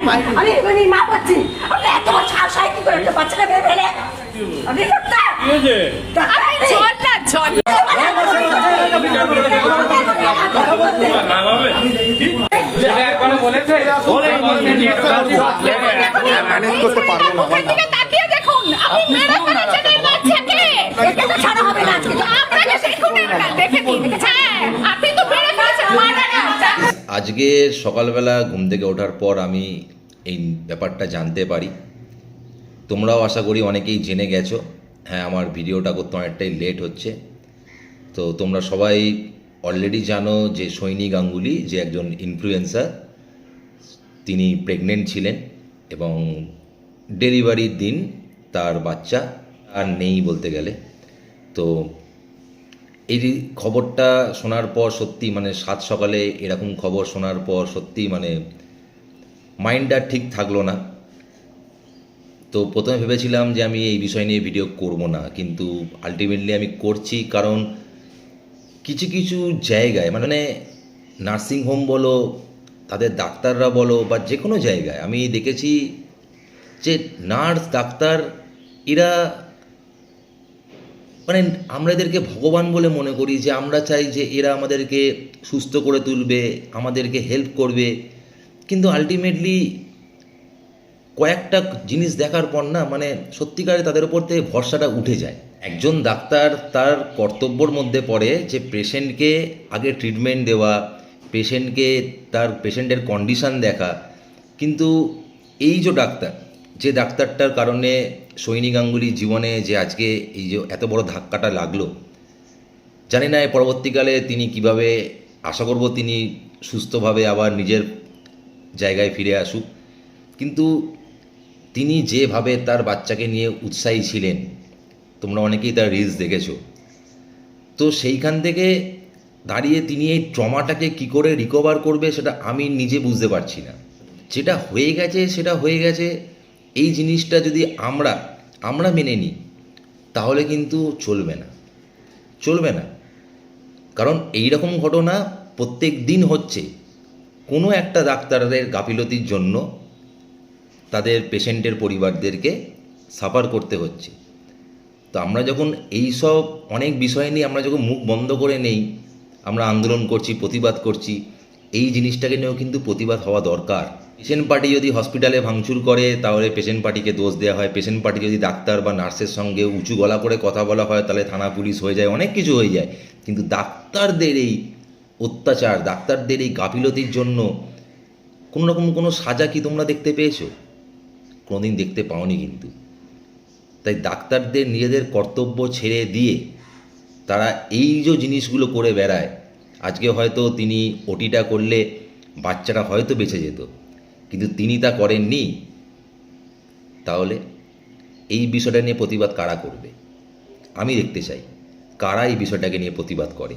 আমি এমনি মা পাচ্ছি। আমি এত সাহস হয় কি করে একটা বাচ্চাকে মেরে ফেলে? আমি চল না চল ম্যানেজ করতে পারব না তাকিয়ে দেখুন আপনি মেরে ফেলেছেন বাচ্চাকে একে তো ছাড়া হবে না আজকে আপনাকে দেখুন এটা, দেখে নিন হ্যাঁ আপনি তো মেরে ফেলেছেন মারা না আজকে সকালবেলা ঘুম থেকে ওঠার পর আমি এই ব্যাপারটা জানতে পারি। তোমরাও আশা করি অনেকেই জেনে গেছো। হ্যাঁ আমার ভিডিওটা করতে অনেকটাই লেট হচ্ছে। তো তোমরা সবাই অলরেডি জানো যে সৈনী গাঙ্গুলি যে একজন ইনফ্লুয়েন্সার তিনি প্রেগনেন্ট ছিলেন এবং ডেলিভারির দিন তার বাচ্চা আর নেই বলতে গেলে। তো এই খবরটা শোনার পর সত্যি মানে সাত সকালে এরকম খবর শোনার পর সত্যি মানে মাইন্ডটা ঠিক থাকল না। তো প্রথমে ভেবেছিলাম যে আমি এই বিষয় নিয়ে ভিডিও করব না, কিন্তু আলটিমেটলি আমি করছি কারণ কিছু কিছু জায়গায় মানে নার্সিং হোম বলো, তাদের ডাক্তাররা বলো বা যে কোনো জায়গায় আমি দেখেছি যে নার্স ডাক্তার, এরা মানে আমরা এদেরকে ভগবান বলে মনে করি যে আমরা চাই যে এরা আমাদেরকে সুস্থ করে তুলবে, আমাদেরকে হেল্প করবে। কিন্তু আলটিমেটলি কয়েকটা জিনিস দেখার পর না মানে সত্যিকারে তাদের উপর থেকে ভরসাটা উঠে যায়। একজন ডাক্তার তার কর্তব্যর মধ্যে পড়ে যে পেশেন্টকে আগে ট্রিটমেন্ট দেওয়া পেশেন্টকে তার পেশেন্টের কন্ডিশন দেখা। কিন্তু এই যে ডাক্তার যে ডাক্তারটার কারণে সৈনী গাঙ্গুলি জীবনে যে আজকে এই যে এত বড় ধাক্কাটা লাগল, জানি না পরবর্তীকালে তিনি কীভাবে আশা করব তিনি সুস্থভাবে আবার নিজের জায়গায় ফিরে আসুক। কিন্তু তিনি যেভাবে তার বাচ্চাকে নিয়ে উৎসাহী ছিলেন, তোমরা অনেকেই তার রিলস দেখেছ। তো সেইখান থেকে দাঁড়িয়ে তিনি এই ট্রমাটাকে কি করে রিকভার করবে সেটা আমি নিজে বুঝতে পারছি না। যেটা হয়ে গেছে সেটা হয়ে গেছে এই জিনিসটা যদি আমরা আমরা মেনে নিই, তাহলে কিন্তু চলবে না। চলবে না। কারণ এই রকম ঘটনা প্রত্যেক দিন হচ্ছে। কোনো একটা ডাক্তারদের গাফিলতির জন্য তাদের পেশেন্টের পরিবারদেরকে সাফার করতে হচ্ছে। তো আমরা যখন এই সব অনেক বিষয় নিয়ে আমরা যখন মুখ বন্ধ করে নেই, আমরা আন্দোলন করছি, প্রতিবাদ করছি, এই জিনিসটাকে নিয়েও কিন্তু প্রতিবাদ হওয়া দরকার। পেশেন্ট পার্টি যদি হসপিটালে ভাঙচুর করে, তাহলে পেশেন্ট পার্টিকে দোষ দেওয়া হয়। পেশেন্ট পার্টি যদি ডাক্তার বা নার্সের সঙ্গে উঁচু গলা করে কথা বলা হয়, তাহলে থানা পুলিশ হয়ে যায়, অনেক কিছু হয়ে যায়। কিন্তু ডাক্তারদের এই অত্যাচার, ডাক্তারদের এই গাফিলতির জন্য কোনো রকম কোনো সাজা কি তোমরা দেখতে পেয়েছ? কোনোদিন দেখতে পাওনি কিন্তু। তাই ডাক্তারদের নিজেদের কর্তব্য ছেড়ে দিয়ে তারা এই যে জিনিসগুলো করে বেড়ায়, আজকে হয়তো তিনি ওটিটা করলে বাচ্চাটা হয়তো বেঁচে যেত। কিন্তু তিনি তা করেননি, তাহলে এই বিষয়টা নিয়ে প্রতিবাদ কারা করবে? আমি দেখতে চাই, কারা এই বিষয়টাকে নিয়ে প্রতিবাদ করে?